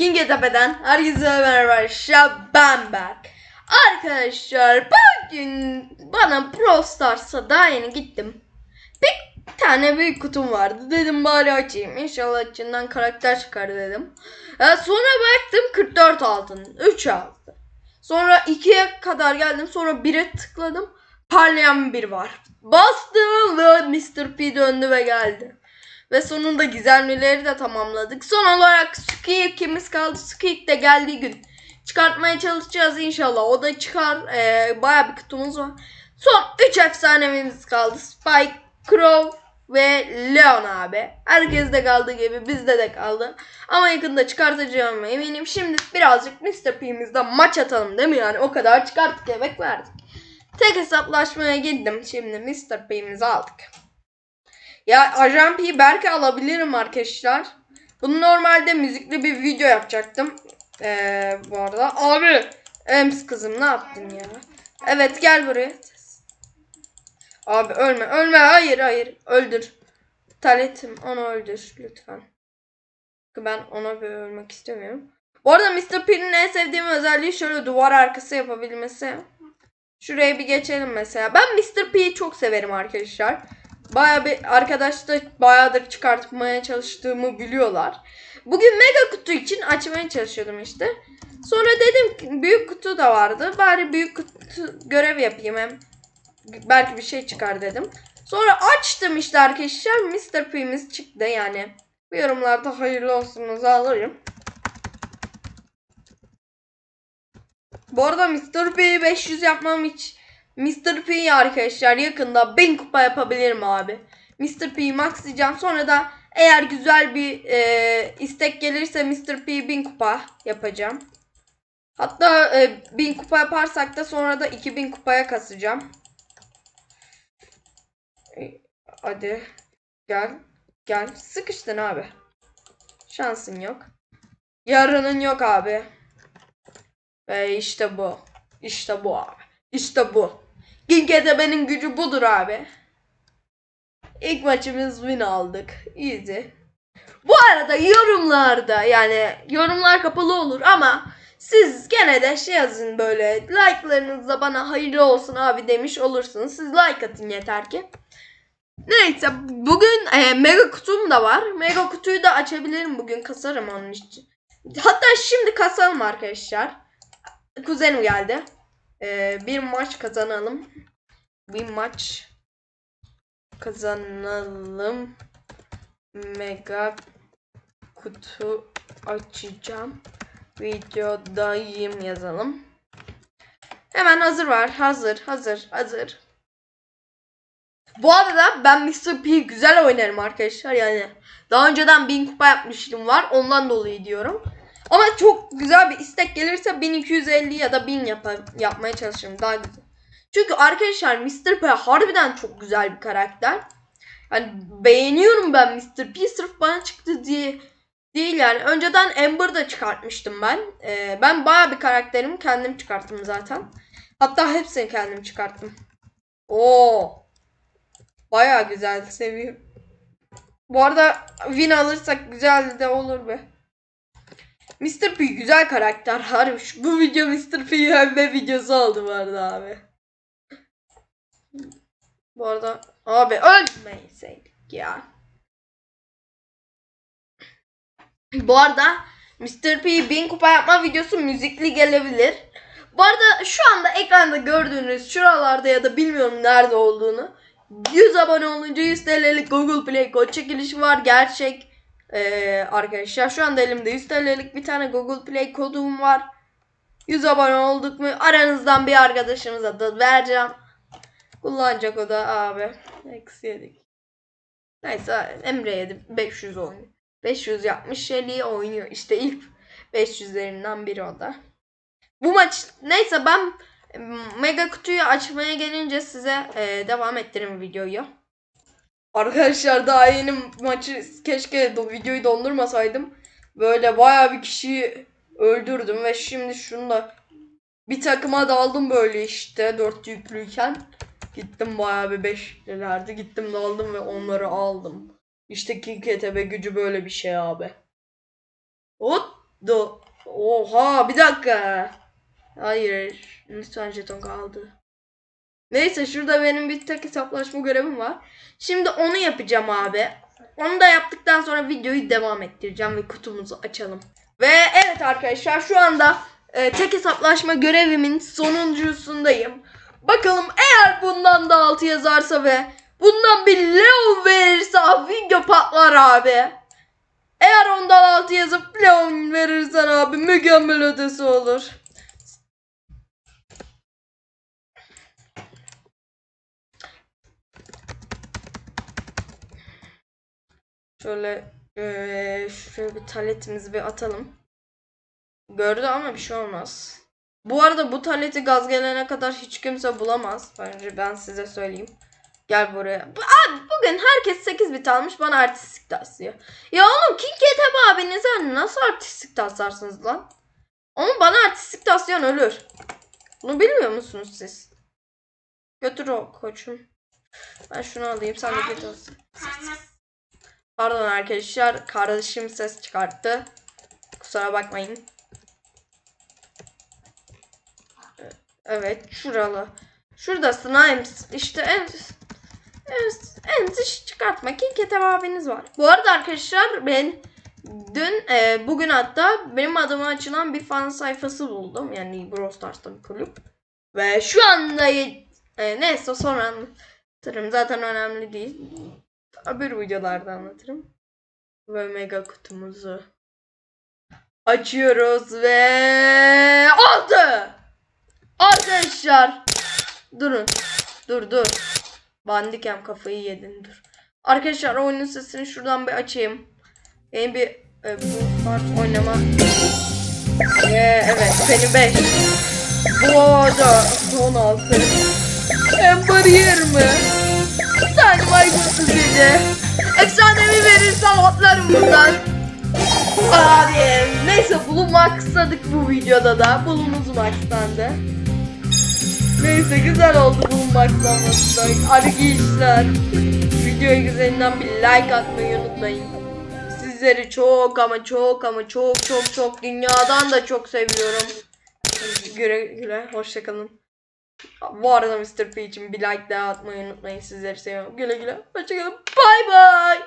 King Tepe'den herkese merhaba ben Berk. Arkadaşlar bugün bana Pro Stars'a daha yeni gittim. Bir tane büyük kutum vardı dedim bari açayım İnşallah içinden karakter çıkar dedim. Ya sonra baktım 44 altın 3 altın. Sonra 2'ye kadar geldim sonra 1'e tıkladım parlayan bir var. Bastım ve Mr. P döndü ve geldi. Ve sonunda gizemlileri de tamamladık. Son olarak Squeak ikimiz kaldı. Squeak de geldiği gün çıkartmaya çalışacağız inşallah. O da çıkar. Ee, bayağı bir kutumuz var. Son 3 efsanemiz kaldı. Spike, Crow ve Leon abi. Herkes de kaldığı gibi bizde de kaldı. Ama yakında çıkartacağım eminim. Şimdi birazcık Mr. P'mizde maç atalım değil mi yani? O kadar çıkarttık emek verdik. Tek hesaplaşmaya gittim. Şimdi Mr. P'mizi aldık. Ya Ajan P'yi belki alabilirim arkadaşlar. Bunu normalde müzikli bir video yapacaktım. Ee, bu arada. Abi. Ems kızım ne yaptın ya? Evet gel buraya. Abi ölme ölme hayır hayır öldür. Taletim onu öldür lütfen. Ben ona böyle ölmek istemiyorum. Bu arada Mr. P'nin en sevdiğim özelliği şöyle duvar arkası yapabilmesi. Şuraya bir geçelim mesela. Ben Mr. P'yi çok severim arkadaşlar. Baya bir arkadaş da bayağıdır çıkartmaya çalıştığımı biliyorlar. Bugün mega kutu için açmaya çalışıyordum işte. Sonra dedim ki büyük kutu da vardı. Bari büyük kutu görev yapayım hem belki bir şey çıkar dedim. Sonra açtım işte arkadaşlar. Mr. P'miz çıktı yani. Bu yorumlarda hayırlı olsunuzu alırım. Bu arada Mr. P'yi 500 yapmam hiç Mr. P'yi arkadaşlar yakında 1000 kupa yapabilirim abi. Mr. P'yi maxlayacağım. Sonra da eğer güzel bir e, istek gelirse Mr. P'yi 1000 kupa yapacağım. Hatta e, 1000 kupa yaparsak da sonra da 2000 kupaya kasacağım. E, hadi gel gel sıkıştın abi. Şansın yok. Yarının yok abi. Ve işte bu. İşte bu abi. İşte bu. Ginketepe'nin gücü budur abi. İlk maçımız win aldık. Easy. Bu arada yorumlarda yani yorumlar kapalı olur ama siz gene de şey yazın böyle like'larınızla bana hayırlı olsun abi demiş olursunuz. Siz like atın yeter ki. Neyse bugün e, mega kutum da var. Mega kutuyu da açabilirim bugün kasarım onun için. Hatta şimdi kasalım arkadaşlar. Kuzenim geldi. Ee, bir maç kazanalım. Bir maç kazanalım. Mega kutu açacağım. Videodayım yazalım. Hemen hazır var. Hazır, hazır, hazır. Bu arada ben Mr. P güzel oynarım arkadaşlar yani. Daha önceden 1000 kupa yapmıştım var. Ondan dolayı diyorum. Ama çok güzel bir istek gelirse 1250 ya da 1000 yap yapmaya çalışırım daha güzel. Çünkü arkadaşlar Mr. P harbiden çok güzel bir karakter. Yani beğeniyorum ben Mr. P sırf bana çıktı diye değil yani. Önceden Amber'da çıkartmıştım ben. Ee, ben baya bir karakterimi kendim çıkarttım zaten. Hatta hepsini kendim çıkarttım. Oo. Baya güzel seviyorum. Bu arada win alırsak güzel de olur be. Mr. P güzel karakter harbi. Şu- Bu video Mr. P övme videosu oldu bu arada abi. Bu arada abi ölmeyeseydik ya. Bu arada Mr. P 1000 kupa yapma videosu müzikli gelebilir. Bu arada şu anda ekranda gördüğünüz şuralarda ya da bilmiyorum nerede olduğunu 100 abone olunca 100 TL'lik Google Play kod çekilişi var. Gerçek ee, arkadaşlar şu anda elimde 100 TL'lik bir tane Google Play kodum var. 100 abone olduk mu aranızdan bir arkadaşımıza da vereceğim. Kullanacak o da abi. Eksi yedik. Neyse Emre yedi 500 oynuyor. 500 yapmış Shelly oynuyor. İşte ilk 500'lerinden biri o da. Bu maç neyse ben mega kutuyu açmaya gelince size e, devam ettiririm videoyu. Arkadaşlar daha yeni maçı keşke videoyu dondurmasaydım. Böyle bayağı bir kişiyi öldürdüm ve şimdi şunu da bir takıma daldım böyle işte dört yüklüyken. Gittim bayağı bir beşlilerdi. Gittim daldım ve onları aldım. İşte KKTB gücü böyle bir şey abi. Hop Do Oha bir dakika. Hayır. Lütfen jeton kaldı. Neyse şurada benim bir tek hesaplaşma görevim var. Şimdi onu yapacağım abi. Onu da yaptıktan sonra videoyu devam ettireceğim ve kutumuzu açalım. Ve evet arkadaşlar şu anda e, tek hesaplaşma görevimin sonuncusundayım. Bakalım eğer bundan da 6 yazarsa ve bundan bir Leon verirse video patlar abi. Eğer ondan 6 yazıp Leon verirsen abi mükemmel ötesi olur. Şöyle eee şöyle bir taletimizi bir atalım. Gördü ama bir şey olmaz. Bu arada bu taleti gaz gelene kadar hiç kimse bulamaz. Bence ben size söyleyeyim. Gel buraya. Bu- Abi bugün herkes 8 bit almış bana artistik taslıyor. Ya oğlum King Ketep abinize nasıl artistik taslarsınız lan? Onun bana artistik taslayan ölür. Bunu bilmiyor musunuz siz? Götür o koçum. Ben şunu alayım sen de git olsun. Pardon arkadaşlar kardeşim ses çıkarttı. Kusura bakmayın. Evet şuralı. Şurada Snimes işte en en, dış çıkartma ki Ketep abiniz var. Bu arada arkadaşlar ben dün e, bugün hatta benim adıma açılan bir fan sayfası buldum. Yani Brawl Stars'ta bir kulüp. Ve şu anda e, neyse sonra anlatırım. Zaten önemli değil. Öbür videolarda anlatırım. Ve mega kutumuzu açıyoruz ve oldu. Arkadaşlar durun. Dur dur. Bandikem kafayı yedin dur. Arkadaşlar oyunun sesini şuradan bir açayım. Yeni bir e, bu part oynama. Ve evet seni 5. Bu arada 16. Ember 20. Sen maymunsuz gece. Efsanevi verirsen atlarım buradan. Abi neyse bulunmaksadık bu videoda da. Bulunuz maxlandı. Neyse güzel oldu bulunmaksanması da. Arkadaşlar videoya güzelinden bir like atmayı unutmayın. Sizleri çok ama çok ama çok çok çok dünyadan da çok seviyorum. Güle güle hoşçakalın. Bu arada Mr. P için bir like daha atmayı unutmayın. Sizleri seviyorum. Güle güle. Hoşçakalın. Bay bay.